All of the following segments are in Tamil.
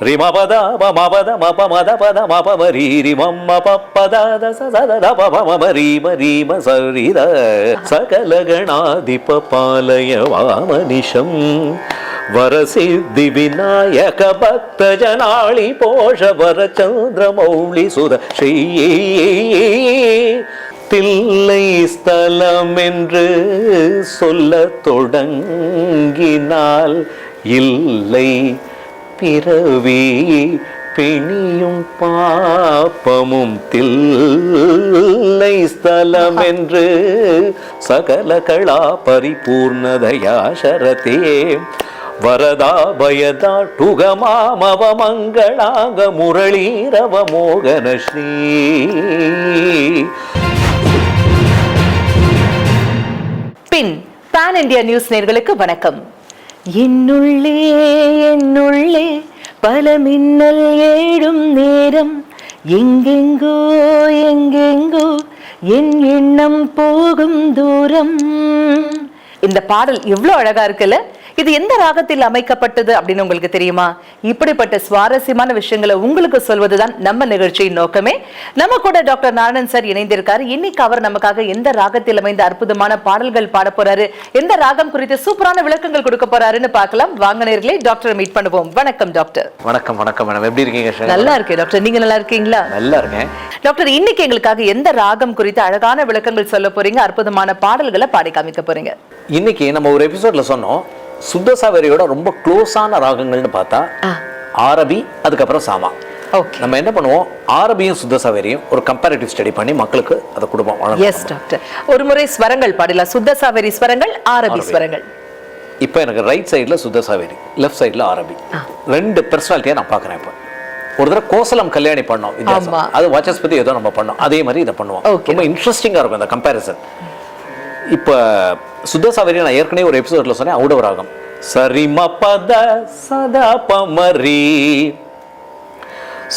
ரிமபத மபத மப மத பத மப மரி ரிமம் மப பத தச சத தப மம ரீம ரீம சரித சகலகணாதிப பாலய வாமனிஷம் வரசித்தி விநாயக பக்த ஜனாளி போஷ வரச்சந்திர மௌளி சுத தில்லை ஸ்தலம் என்று சொல்ல தொடங்கினால் இல்லை பிறவி பிணியும் பாப்பமும் தில்லை ஸ்தலம் என்று சகல கலா பரிபூர்ணதயா சரதே. வரதா பயதா டுகமாமவ மங்களாங்க முரளீரவ மோகன ஸ்ரீ. பின் பான் இந்தியா நியூஸ் நேர்களுக்கு வணக்கம். என்னுள்ளே என்னுள்ளே பல மின்னல் ஏழும் நேரம். எங்கெங்கோ எங்கெங்கோ என் எண்ணம் போகும் தூரம். இந்த பாடல் எவ்வளோ அழகா இருக்குல்ல? இது எந்த ராகத்தில் அமைக்கப்பட்டது அப்படின்னு உங்களுக்கு தெரியுமா? இப்படிப்பட்ட சுவாரஸ்யமான விஷயங்களை உங்களுக்கு சொல்வதுதான் நம்ம நிகழ்ச்சியின் நோக்கமே. நம்ம கூட டாக்டர் நாராயணன் சார் இணைந்திருக்காரு. இன்னைக்கு அவர் நமக்காக எந்த ராகத்தில் அமைந்த அற்புதமான பாடல்கள் பாட போறாரு? எந்த ராகம் குறித்து சூப்பரான விளக்கங்கள் கொடுக்க போறாருன்னு பார்க்கலாம். வாங்க நேர்களே டாக்டரை மீட் பண்ணுவோம். வணக்கம் டாக்டர். வணக்கம் வணக்கம் மேடம். எப்படி இருக்கீங்க? நல்லா இருக்கேன் டாக்டர். நீங்க நல்லா இருக்கீங்களா? நல்லா இருக்கேன். டாக்டர் இன்னைக்கு எங்களுக்காக எந்த ராகம் குறித்து அழகான விளக்கங்கள் சொல்ல போறீங்க? அற்புதமான பாடல்களை பாடி காமிக்க போறீங்க. இன்னைக்கு நம்ம ஒரு எபிசோட்ல சொன்னோம். சுத்த சாவரியோட ரொம்ப க்ளோஸான ராகங்கள்னு பார்த்தா ஆரபி அதுக்கப்புறம் சாமா. ஓகே. நம்ம என்ன பண்ணுவோம்? ஆரபியும் சுத்த சாவரியும் ஒரு கம்பேரிட்டிவ் ஸ்டடி பண்ணி மக்களுக்கு அதை கொடுப்போம். எஸ் டாக்டர் ஒரு முறை ஸ்வரங்கள் பாடலாம். சுத்த சாவரி ஸ்வரங்கள் ஆரபி ஸ்வரங்கள். இப்போ எனக்கு ரைட் சைடில் சுத்த சாவேரி லெஃப்ட் சைடில் ஆரபி. ரெண்டு பர்சனாலிட்டியாக நான் பார்க்குறேன் இப்போ. ஒரு தடவை கோசலம் கல்யாணி பண்ணோம். அது வாச்சஸ்பதி ஏதோ நம்ம பண்ணோம். அதே மாதிரி இதை பண்ணுவோம். ரொம்ப இன்ட்ரெஸ்டிங்காக இருக்கும் இந்த கம்பேரிசன் இப்போ சுத்த நான் ஏற்கனவே ஒரு எபிசோட்ல சொன்னேன் அவுடவ ராகம். சரிம பத சதா பமரி.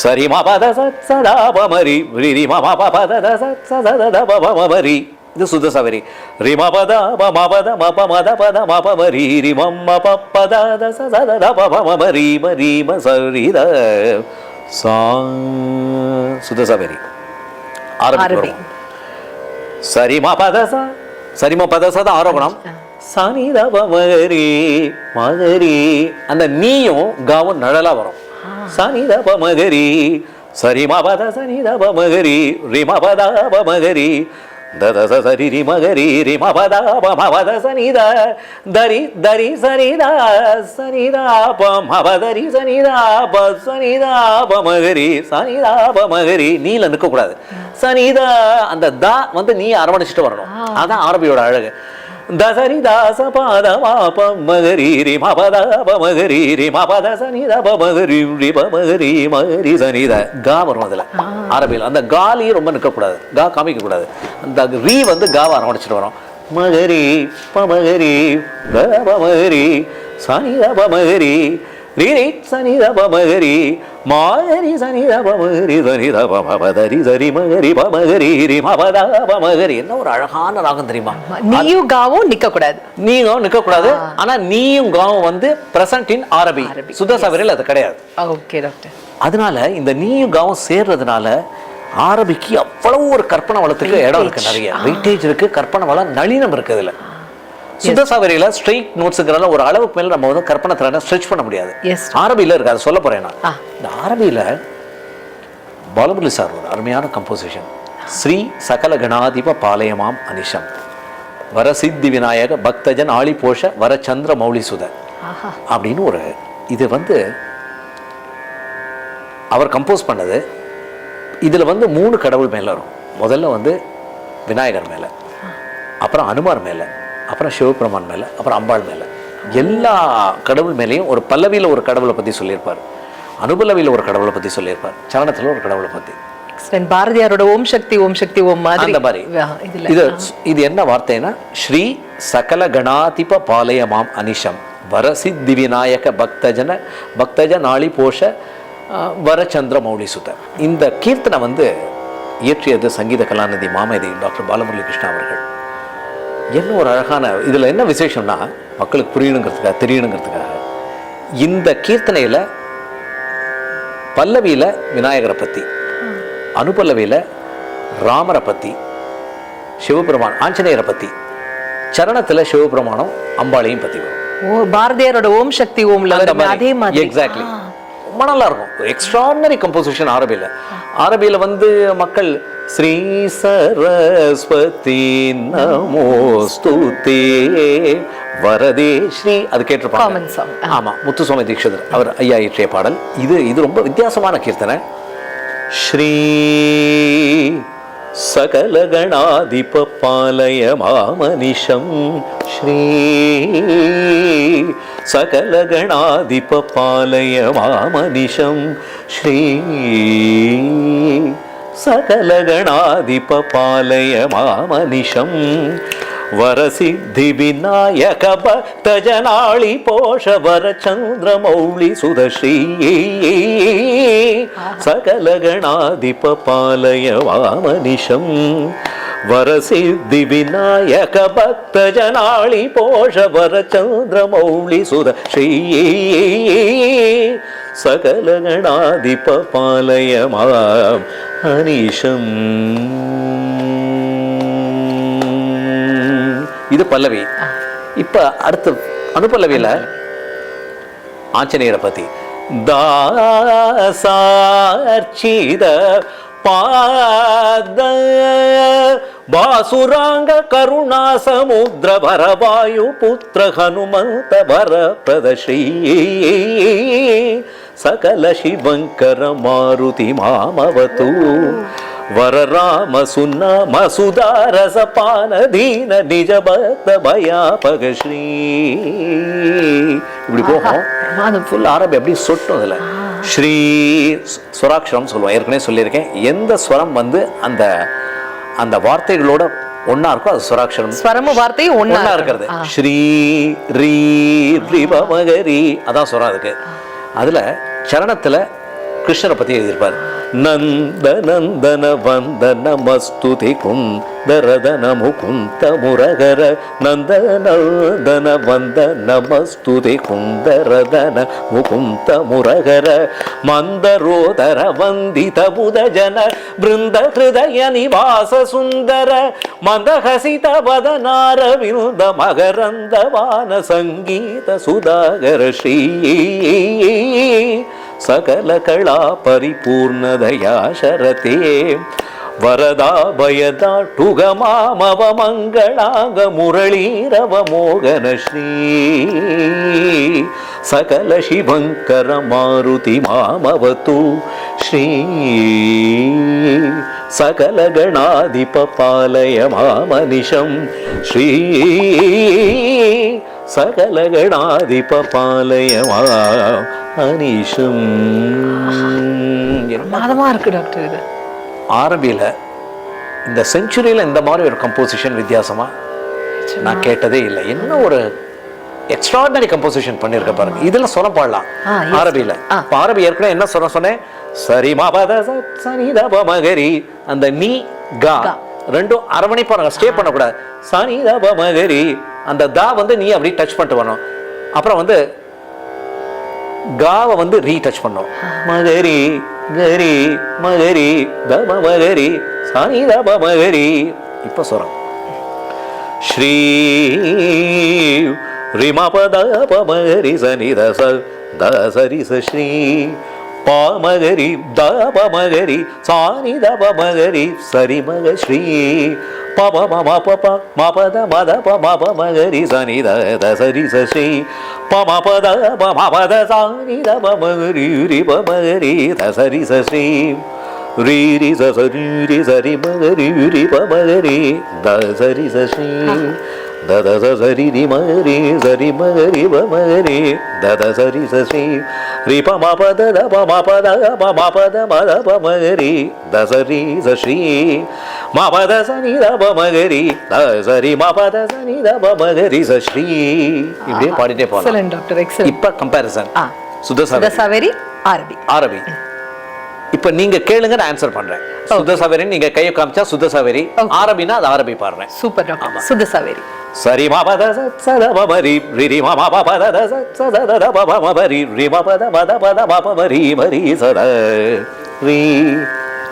சரி மபத சத் சதா பமரி. ரிரி மம பத சத் சதத பமரி. இது சுத்த சவரி. ரிமபத மபத மப மத பத மபமரி ரிமம்ம பப்பத தச சதத பமரி மரி மசரித சா சுத்த சவரி. ஆரம்பி. சரிமா பதச சரிமா பதச தான் ஆரோகணம். சனித மகரி. மகரி அந்த நீயும் காவும் நிழலா வரும். சனித மகரி சரிமா பத சனித மகரி ரிம பத மகரி ததச சரி ரி மகரி ரிம பத மவத சனித தரி தரி சரிதா சனிதா சனிதா ப சனிதா நீல நிற்க கூடாது சனிதா அந்த தா வந்து நீ அரவணைச்சிட்டு வரணும் அதான் அரபியோட அழகு மாப மகரி ரி மபத பமகரி ரி மபத சனித பமகரி ரி பமகரி மகரி சனித கா வரும் அதுல. அரபியில். அந்த காலி ரொம்ப நிற்க கூடாது கா காமிக்க கூடாது அந்த ரீ வந்து காவை அரவணைச்சிட்டு வரும். மகரி பமகரி பமகரி சனித பமகரி ரிரி சனித பமகரி மாகரி சனித பமகரி சனித பமபதரி சரி மகரி பமகரி ரி மபத பமகரி என்ன ஒரு அழகான ராகம் தெரியுமா? நீயும் காவும் நிக்க கூடாது நீயும் நிற்க கூடாது ஆனா நீயும் காவும் வந்து பிரசன்ட் இன் அரபி சவரில் அது கிடையாது. ஓகே டாக்டர் அதனால இந்த நீயும் காவும் சேர்றதுனால அரபிக்கு அவ்வளவு ஒரு கற்பனை வளத்துக்கு இடம் இருக்கு நிறைய. வெயிட்டேஜ் இருக்கு கற்பனை வளம் நளினம் இருக்கு இதுல சுத்த சாவரியில ஸ்ட்ரெயிட் நோட்ஸுங்கிறதால ஒரு அளவுக்கு மேல நம்ம வந்து கற்பனை திறனை ஸ்ட்ரெச் பண்ண முடியாது. அரபியில இருக்கு அதை சொல்ல போறேன் நான். இந்த அரபியில பாலமுரளி சார் ஒரு அருமையான கம்போசிஷன் ஸ்ரீ சகல கணாதிப பாலயமாம் அனிஷம். வரசித்தி விநாயக பக்தஜன் ஆளி போஷ வரச்சந்திர மௌலி சுத ஆஹா. அப்படின்னு ஒரு இது வந்து அவர் கம்போஸ் பண்ணது. இதில் வந்து மூணு கடவுள் மேலே வரும். முதல்ல வந்து விநாயகர் மேலே. அப்புறம் அனுமார் மேலே. அப்புறம் சிவபெருமான் மேலே அப்புறம் அம்பாள் மேலே. எல்லா கடவுள் மேலேயும் ஒரு பல்லவியில் ஒரு கடவுளை பற்றி சொல்லியிருப்பார். அனுபலவியில் ஒரு கடவுளை பற்றி சொல்லியிருப்பார். சரணத்தில் ஒரு கடவுளை பற்றி பாரதியாரோட ஓம் சக்தி ஓம் சக்தி ஓம் மாதிரி. அந்த மாதிரி. இது இது என்ன வார்த்தைன்னா ஸ்ரீ சகல கணாதிப பாலயமாம் அனிஷம். வரசித்தி விநாயக பக்தஜன பக்தஜ நாளி போஷ வரச்சந்திர மௌலி சுத இந்த கீர்த்தனை வந்து இயற்றியது சங்கீத கலாநிதி மாமேதி டாக்டர் பாலமுரளி கிருஷ்ணா அவர்கள். என்ன ஒரு அழகான இதில் என்ன விசேஷம்னா மக்களுக்கு புரியணுங்கிறதுக்காக தெரியணுங்கிறதுக்காக இந்த கீர்த்தனையில் பல்லவியில விநாயகரை பத்தி அனுபல்லவியில ராமரை பத்தி சிவபெருமான் ஆஞ்சநேயரை பத்தி சரணத்துல சிவபெருமானும் அம்பாளையும் பத்தி வரும். ஓ பாரதியாரோட ஓம் சக்தி ஓம்ல அதே மாதிரி. எக்ஸாக்ட்லி ரொம்ப நல்லா இருக்கும். எக்ஸ்ட்ராடனரி கம்போசிஷன் அரபியில் அரபியில் வந்து மக்கள் ஸ்ரீ சரஸ்வதி நமோஸ்துதே வரதே ஸ்ரீ அது கேட்டிருப்பாங்க. Common song. ஆமா முத்துசுவாமி தீட்சிதர் அவர் ஐயா இயற்றிய பாடல். இது இது ரொம்ப வித்தியாசமான கீர்த்தனை. ஸ்ரீ சகலகணாதிப பாலய மாமனிஷம் ஸ்ரீ சகலகணாதிப பாலய సకలగణాధిప పాలయ మామనిషం వరసిద్ధి వినాయక భక్తజనాళి పోషవర చంద్రమౌళి సుదశ్రీ సకలగణాధిప పాలయ వామనిషం వరసిద్ధి వినాయక భక్త జనాళి పోష వర చంద్రమౌళి సుర శ్రీ సకల గణాధిప పాలయమా అనీశం இது பல்லவி இப்போ அடுத்து அனுப்பல்லவியில் ஆஞ்சநேயரை பற்றி தாசார்ச்சித ಪಾದ ವಾಸುರಾಂಗ ಕರುಣಾ ಸಮುದ್ರ ಭರವಾಯು ಪುತ್ರ ಹನುಮಂತ ವರ ಪ್ರದಶ್ರೀ ಸಕಲ ಶಿವಂಕರ ಮಾರುತಿ ಮಾಮವತು ವರರಾಮ ಸುನ್ನ ಮಸುಧಾರಸಪಾನ ದೀನ ನಿಜ ಭಕ್ತ பயாபக ஸ்ரீ இப்படி போகும் ஃபுல் ஆரம்பி அப்படியே சொட்டும் அதில் ஸ்ரீ சுராட்சரம் சொல்லுவோம். ஏற்கனவே சொல்லியிருக்கேன். எந்த ஸ்வரம் வந்து அந்த அந்த வார்த்தைகளோட ஒண்ணா இருக்கோ அது சுராட்சரம் ஸ்வரமும் வார்த்தையும் இருக்கணும். இருக்கிறது. ஸ்ரீ ரீ ரிபமகரி அதான் சொல்றா அதுக்கு. அதுல சரணத்துல கிருஷ்ணரை பத்தி எழுதியிருப்பார். నందనందన వందన మస్తుతి కుందరదన ముకుంత మురగర నందనందన వందన మస్తుతి కుందరదన ముకుంత మురగర మందరోదర వందిత బుధజన బృంద హృదయ నివాస సుందర మందహసిత వదనారవింద మకరంద వాన సంగీత సుధాకర శ్రీ सकलकला परिपूर्णदया शरते वरदा भयदा टुगमामवमङ्गलाङ्गमुरळीरवमोगनश्री सकलशिभङ्कर मारुति मामवतु श्री सकलगणाधिपपालय मामनिशं श्री सकलगणाधिपपालय मा அனிஷம் பிரமாதமாக இருக்குது டாக்டர் இது. ஆரம்பியில் இந்த செஞ்சுரியில் இந்த மாதிரி ஒரு கம்போசிஷன் வித்தியாசமாக நான் கேட்டதே இல்லை. என்ன ஒரு எக்ஸ்ட்ராடனரி கம்போசிஷன் பண்ணிருக்க பாருங்க. இதெல்லாம் சொல்ல பாடலாம். அரபியில அரபி ஏற்கனவே என்ன சொல்ல சொன்னேன்? சரி மாபாத சனி தப மகரி அந்த நீ கா. ரெண்டும் அரவணைப்பா நாங்கள் ஸ்டே பண்ணக்கூடாது. சனி தப மகரி அந்த தா வந்து நீ அப்படி டச் பண்ணிட்டு வரணும். அப்புறம் வந்து காவை வந்து ரீடச் பண்ணோம் மகரி கரி மகரி தம மகரி சாணி தப மகரி. இப்ப சொல்றோம் ஸ்ரீ ரிமபத பமகரி சனி தச தசரி ச ஸ்ரீ பாமகரி தபமகரி சாணி தபமகரி சரி மக ஸ்ரீ பப மம பப மபத மத பமப மகரி சனி த தசரி ச ஸ்ரீ பம பத பமபத சாணி தபமகரி ரிபமகரி தசரி ச ஸ்ரீ ரீ ரி ச ச ரீ ரி ச ரி ம க ரி ரி ப ம க ரி த ச ரி ச ஸ்ரீ த த ச ச. ரி ரி ப ம ப த த ப ம ப த ப ம ப த ம த ப ம க ரி. த ச ரி ச. ஸ்ரீ ம ப த ச நி த ப த ச ரி. ம ப த ச நி த ப ம க ரி ச ஸ்ரீ. இப்படியே பாடிட்டே போகலாம். டாக்டர் எக்ஸலன்ட் இப்ப கம்பேரிசன் ஆ. சுதசா சாவேரி அரபி அரபி இப்ப நீங்க கேளுங்க நான் ஆன்சர் பண்றேன். சுத்த சவேரி நீங்க கையை காமிச்சா சுத்த சவேரி Okay. அரபினா அது அரபி பாடுறேன். சூப்பர் டாக்டர் சுத்த சாவேரி சரி மா பத ச ச த ப ம ரி ரி ரி மா மா ப ப த த ச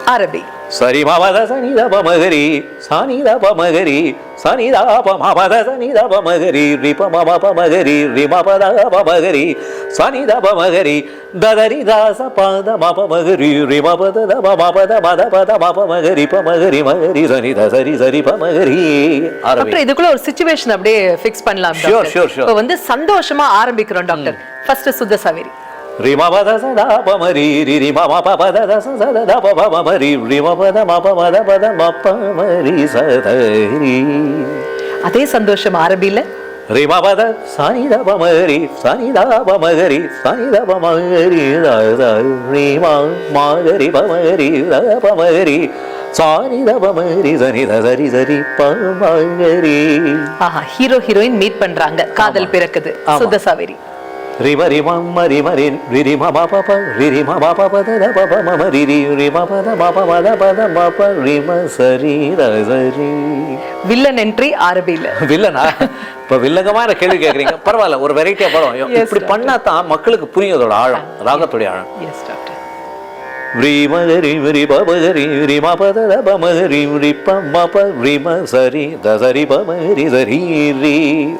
ச த த த ப ப ம ப ரி ரி ம ப த ப த ப த ம ப ம ரி ம ரி ச த ரி அரபி சரி மா பத நி த ப ம க ரி சா நி த ப ம க ரி ச நி த ப ம ப த ச நி த ப ம க ரி ரி ப ம ம ப ம க ரி ரி ம ப த ப ம க ரி ச நி த ப ம க ரி த த ரி த ச ப த ம ப ம க ரி ரி ம ப த த ப ம ப த ம த ப த ம ப ம க ரி ப ம க ரி ம க ரி ச நி த ச ரி ச ரி ப ம க ரி அரபி டாக்டர் இதுக்குள்ள ஒரு சுச்சுவேஷன் அப்படியே ஃபிக்ஸ் பண்ணலாம் sure, sure. இப்போ வந்து சந்தோஷமா ஆரம்பிக்கிறோம் டாக்டர் ஃபர்ஸ்ட் சுத்த சாவேரி. ரி ம ப த ச த ப ம ரி ரி ரி ம ம ப ப த த ச ச த த ப ப ம ம ரி ரி ம ப த ம ப ம த ப த ம ப ம ரி ச த ரி அதே சந்தோஷம் அரபில ரி ம ப த ச நி த ப ம ரி ச நி த ப ம க ரி ச நி த ப ம க ரி த த ரி ம ம க ரி ப ம க ரி த ப ம க ரி ச நி த ப ம ரி ச நி த ச ரி ச ரி ப ம க ரி ஆஹா ஹீரோ ஹீரோயின் மீட் பண்றாங்க. காதல் பிறக்குது. சுத்த சாவேரி ரிம ரிம ம ரிம ரி ரி ரி ம ம ப ப ரி ரி ம ம ம ரி ரி ரி ம த ம த ப த ம ப ரி ம ச ரி த வில்லன் என்ட்ரி அரபில வில்லனா இப்ப வில்லங்கமான கேள்வி கேட்குறீங்க பரவாயில்ல ஒரு வெரைட்டியா படம் Yes, இப்படி doctor. தான் மக்களுக்கு புரியும் அதோட ஆழம் ராகத்துடைய ஆழம் எஸ் டாக்டர் ரி ம க ரி ரி ப ப க ரி ரி ம ப த த ப ம க ரி ரி ப ம ப ரி ம ச ரி த ச ரி ப ம ரி ச ரி ரி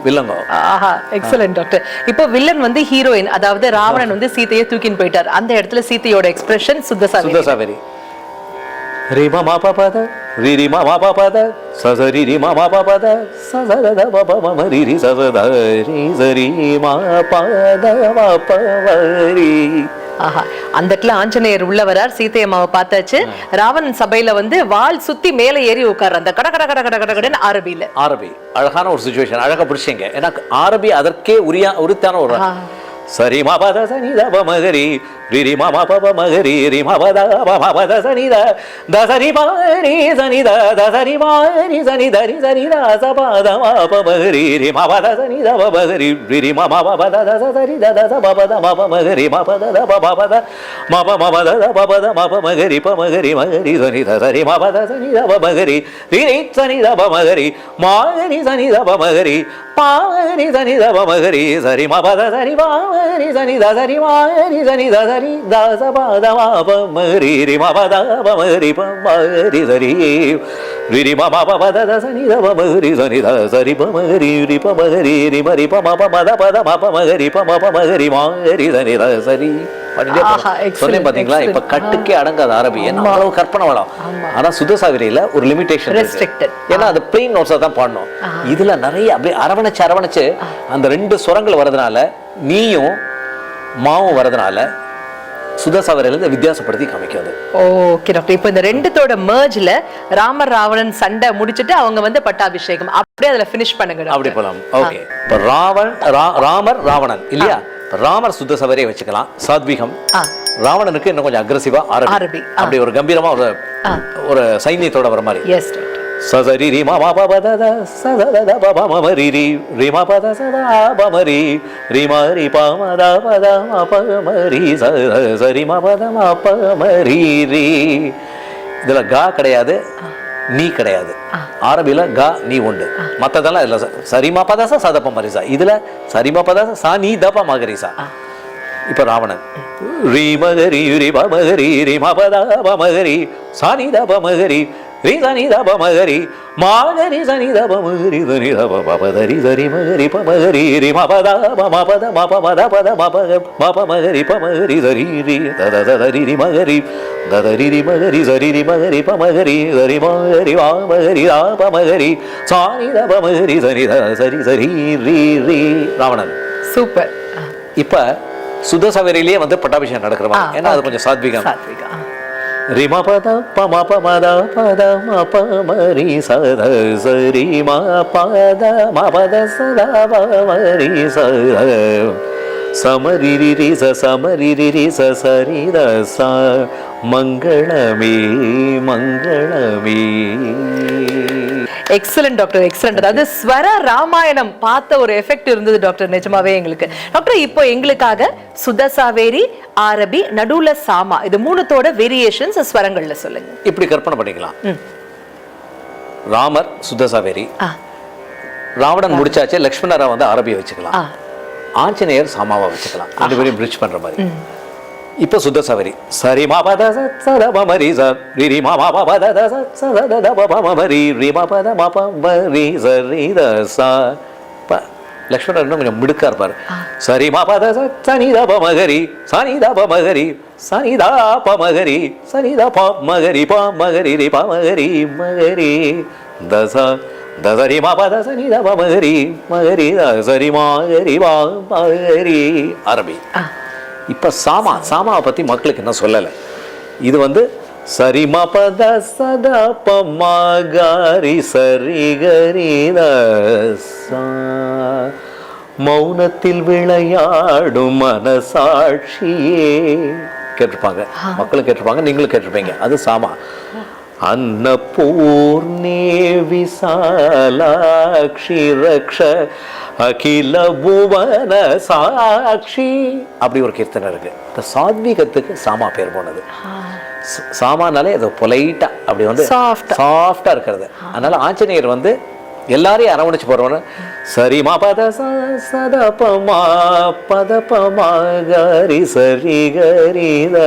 வில்லங்கம் ஆஹா எக்ஸலன்ட் டாக்டர் இப்போ வில்லன் வந்து ஹீரோயின் அதாவது ராவணன் வந்து சீதையை தூக்கின்னு போயிட்டார். அந்த இடத்துல சீதையோட எக்ஸ்பிரஷன் சுத்த சுத்த சாவேரி சாவேரி ரி ம ம ப ப த ரி ரி ம ம ப ப த ச ச ரி ம ம ப ப த ச ச த த ப ப ம ம ரி ரி ச ச த ரி ச ரி ம ப த ம ஆஹா அந்த இடத்துல ஆஞ்சநேயர் உள்ள வரார் சீதை அம்மாவை பார்த்தாச்சு. ராவணன் சபையில வந்து வாள் சுத்தி மேல ஏறி உட்கார் அந்த கட கட கட கட கட கடன்னு அரபியில ஆரபி அழகான ஒரு சுச்சுவேஷன் அழகா பிடிச்சிங்க. ஏன்னா ஆரபி அதற்கே உரியா உரித்தான ஒரு. சரி மா பத சனி த ப மகரி ரிரி மம மா மா ப ப மகரி ரி மா பத ப மா பத சனி த த சரி ப ரி சனி த த சரி மா ரி சனி த ரி சரி த ச ப ரி மா பத சனி த ப மகரி ரி ரி மா மா ப ப த த சரி த த ச ப ப த மகரி மா ப த த ப ப ப மகரி ப மகரி மகரி சனி த சரி மா ப த சனி த மாகரி சனித பமகரி ப மகரி பாகரி சனி த சரி மபத சரி பாகரி சனித சரி மாகரி சனித த சரி த ச ப த மா ப மகரி ரி மா ப த ப மகரி ப மகரி சரி ரி ரி மா மா ப ப த த சனி த மகரி சனி த சரி ப மகரி ரி ப மகரி ரி ம ம ப ம த ப த ப மகரி மகரி மாகரி சனி சரி ஆஹா, excellent, சொன்னேன் பாத்தீங்களா இப்ப கட்டுக்கே அடங்காத அரபி ஏன்னா அவ்வளவு கற்பனை வளம் ஆனா சுதசாவிரியில ஒரு லிமிடேஷன் ஏன்னா அது பிளெயின் நோட்ஸா தான் பாடணும் இதுல நிறைய அப்படியே அரவணைச்சு அரவணைச்சு அந்த ரெண்டு சுரங்கள் வரதுனால நீயும் மாவும் வரதுனால சுதசாவரியில வித்தியாசப்படுத்தி காமிக்கும் அது. ஓகே டாக்டர் இப்போ இந்த ரெண்டுத்தோட mergeல ராமர் ராவணன் சண்டை முடிச்சிட்டு அவங்க வந்து பட்டாபிஷேகம். அப்படியே அதுல ஃபினிஷ் பண்ணுங்க. அப்படி போலாம். ஓகே இப்ப ராவன் ராமர் ராவணன் இல்லையா? ராமர் சுத்தசவரே வச்சுக்கலாம். சாத்விகம். ராவணனுக்கு இன்னும் கொஞ்சம் அக்ரஸிவா அரபி. அப்படி ஒரு கம்பீரமா ஒரு ஒரு சைன்யத்தோட வர மாதிரி. எஸ் டாக்டர் சதரி ரி ம ப ப த த ச த த த ப ப ம ம ரி இதுல கா கிடையாது நீ கிடையாது. அரபில கா நீ உண்டு. மத்ததெல்லாம் இல்ல சரிமா பதாசா சதப்ப மரிசா இதுல சரிமா பதாசா சா நீ தப மகரிசா இப்ப ராவணன். ரீ மகரி ரி ப மகரி பத சா நீ தப மகரி ரி ச நீ தப மகரி மாகரி ச நீ தப மகரி நீ தப ப ப த ரி ச ரி மகரி ப மகரி ரி ம பத ப ம பத ம ப ம த ப த ம ப க ம ப மகரி ப மகரி ச ரி ரி த த த த ரி மகரி த த ரி மகரி ச ரி மகரி ப மகரி ச ரி மகரி வா மகரி ரா ப மகரி சா நீ த ப மகரி ச ரி த ச ரி ரி ராவணன். சூப்பர். இப்ப சுதசவரிலேயே வந்து பட்டாபிஷேகம் நடக்கிற மாதிரி. ஏன்னா அது கொஞ்சம் சாத்விகம். சாத்விகா ரிம பத பம பமத பத ம பமரி சத சரி ம பத ம பத சத பமரி சத சமரி ரி ச சமரி ரி ச சரி த ச மங்களமே மங்களமே எக்ஸலன்ட் டாக்டர் எக்ஸலன்ட் அதாவது ஸ்வர ராமாயணம் பார்த்த ஒரு எஃபெக்ட் இருந்தது டாக்டர் நிஜமாவே எங்களுக்கு. டாக்டர் இப்போ எங்களுக்காக சுதசாவேரி ஆரபி நடுவுல சாமா இது மூணுத்தோட வேரியேஷன்ஸ் ஸ்வரங்கள்ல சொல்லுங்க. இப்படி கற்பனை பண்ணிக்கலாம். ராமர் சுத்தசாவேரி ஆ. ராவணன் முடிச்சாச்சு லக்ஷ்மணரை வந்து அரபியை வச்சுக்கலாம். ஆஞ்சநேயர் சாமாவா வச்சுக்கலாம். ரெண்டு பேரையும் பிரிட்ஜ் பண்ற மாதிரி. இப்போ சுத்த சவரி. சரி மா பத ச ச த ப ம ரி ச லக்ஷ்மணர் இன்னும் கொஞ்சம் மிடுக்கா இருப்பார். சரி மா பத ச ச நி த ப ம க ரி ச நி த ப ம க ரி ச நி த ப ம க ரி ப ம க ரி ப ம க ரி ரி ப ம க ரி ம க ரி த ச த ச ரி ம ப த ச நி த ப ம க ரி ம க ரி த ச ரி ம க ரி ப ம க ரி அரபி இப்போ சாமா சாமாவை பற்றி மக்களுக்கு என்ன சொல்லலை. இது வந்து சரி ம பத சத ப ம காரி சரி கரி த சா. மௌனத்தில் விளையாடும் மனசாட்சியே. கேட்டிருப்பாங்க. மக்களும் கேட்டிருப்பாங்க நீங்களும் கேட்டிருப்பீங்க. அது சாமா. அன்னபூர்ணே விசாலாட்சி ரக்ஷ அகில புவன சாட்சி. அப்படி ஒரு கீர்த்தனை இருக்கு. இந்த சாத்வீகத்துக்கு சாமா பேர் போனது. சாமானாலே அது பொலைட்டா அப்படி வந்து. சாஃப்டா இருக்கிறது. அதனால ஆஞ்சநேயர் வந்து எல்லாரையும் அரவணைச்சு போறவன சரி மா பத ச சத பமா பத பமா கரி சரி கரி த.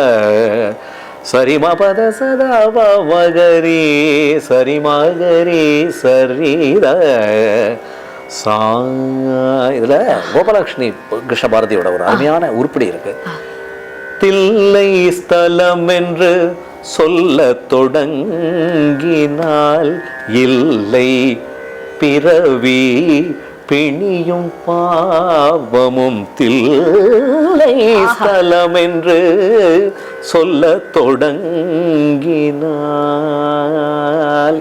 சரி மா பத சதா மகரி சரி மகரி சரி த. சா இதுல கோபாலகிருஷ்ணி கிருஷ்ண பாரதியோட ஒரு அருமையான உருப்படி இருக்கு. தில்லை ஸ்தலம் என்று சொல்ல தொடங்கினால் இல்லை பிறவி பிணியும் பாவமும். தில்லை ஸ்தலம் என்று சொல்ல தொடங்கினால்.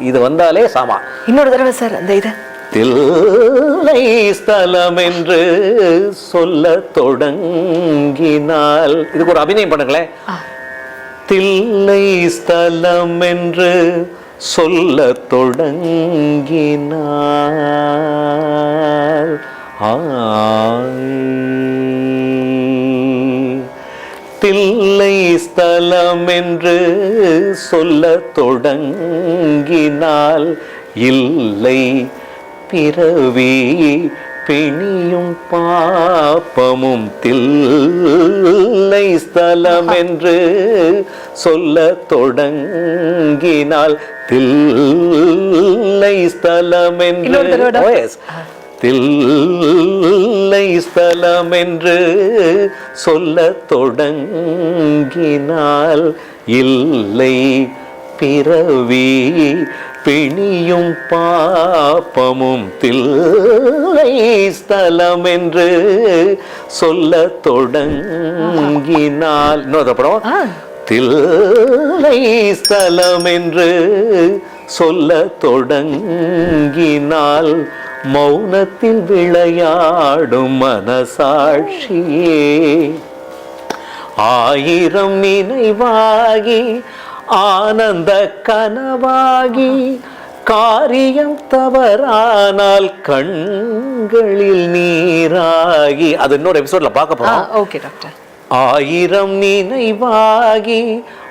இது வந்தாலே சாமா. இன்னொரு தடவை சார் அந்த இது. தில்லை ஸ்தலம் என்று சொல்ல தொடங்கினால் இதுக்கு ஒரு அபிநயம் பண்ணுங்களேன். தில்லை ஸ்தலம் என்று சொல்ல தொடங்கினால் ஆய். தில்லை ஸ்தலம் என்று சொல்ல தொடங்கினால் இல்லை பிறவி பிணியும் பாப்பமும் தில்லை ஸ்தலம் என்று சொல்ல தொடங்கினால் தில்லை ஸ்தலம் என்று Oh. தில்லை ஸ்தலம் என்று சொல்ல தொடங்கினால் இல்லை பிறவி பிணியும் பாப்பமும் தில்லை ஸ்தலம் என்று சொல்ல தொடங்கினால். இன்னொரு படம் ஆ. தில்லை ஸ்தலம் என்று சொல்ல தொடங்கினால் மௌனத்தில் விளையாடும் மனசாட்சியே. ஆயிரம் நினைவாகி ஆனந்த கனவாகி காரியம் தவறானால் கண்களில் நீராகி அது இன்னொரு எபிசோட்ல பார்க்க போறோம். ஓகே டாக்டர் ஆயிரம் நினைவாகி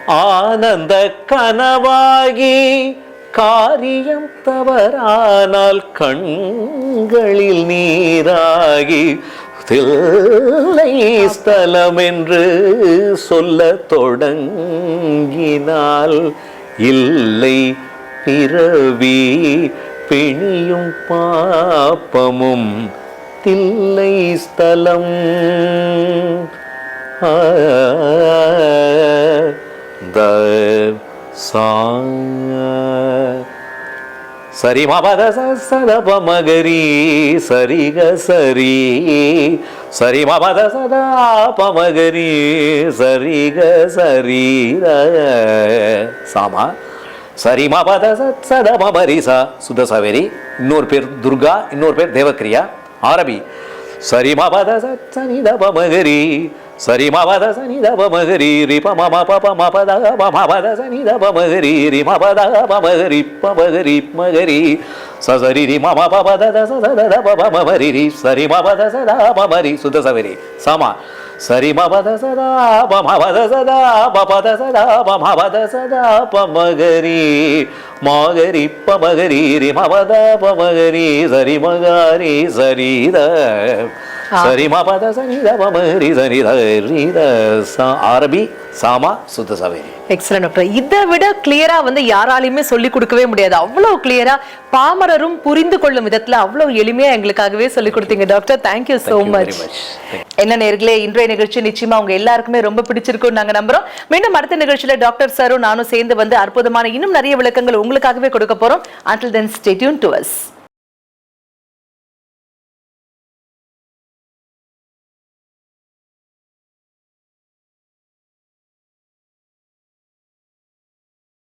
ஆனந்த கனவாகி காரியம் தவறானால் கண்களில் நீராகி தில்லை ஸ்தலம் என்று சொல்ல தொடங்கினால் இல்லை பிறவி பிணியும் பாப்பமும் தில்லை ஸ்தலம். ஆ, த சா சரி மபத சதப மகரி சரி சரி சரி மபத சதா பமகரி சரி சரி சாமா. சரி மபத சத் சத மபரி சுத்த சவேரி. இன்னொரு பேர் துர்கா இன்னொரு பேர் தேவக்கிரியா ஆரபி. சரி மபத சத் சனி த பமகரி சரி மபத சனி த பமகரி ரி ப ம ப ப ம ப த ப ம ப த சனி த பமகரி ரி ம ப த பமகரி பமகரி மகரி ச சரி ரி ம ம ப ப த த ச த த த ப ப ம ம ரி ரி சரி ம ப த ச த ப ம ரி சுத்த சவரி சாமா சரி மபத சதா பமபத சதா பபத சதா பமபத சதா பமகரி. மாகரி பமகரி ரி பமகரி சரி மகாரி சரித சனித ரீத அரபி சாமா சுத்த சவேரி எக்ஸலன்ட் டாக்டர் இதை விட கிளியரா வந்து யாராலையுமே சொல்லி கொடுக்கவே முடியாது. அவ்வளவு கிளியரா பாமரரும் புரிந்து கொள்ளும் விதத்துல அவ்வளவு எளிமையா எங்களுக்காகவே சொல்லி கொடுத்தீங்க டாக்டர் தேங்க்யூ very மச். என்ன நேர்களே இன்றைய நிகழ்ச்சி நிச்சயமா உங்க எல்லாருக்குமே ரொம்ப பிடிச்சிருக்கும்னு நாங்க நம்புறோம். மீண்டும் அடுத்த நிகழ்ச்சியில டாக்டர் சாரும் நானும் சேர்ந்து வந்து அற்புதமான இன்னும் நிறைய விளக்கங்கள் உங்களுக்காகவே கொடுக்க போறோம். Until then stay tuned to us.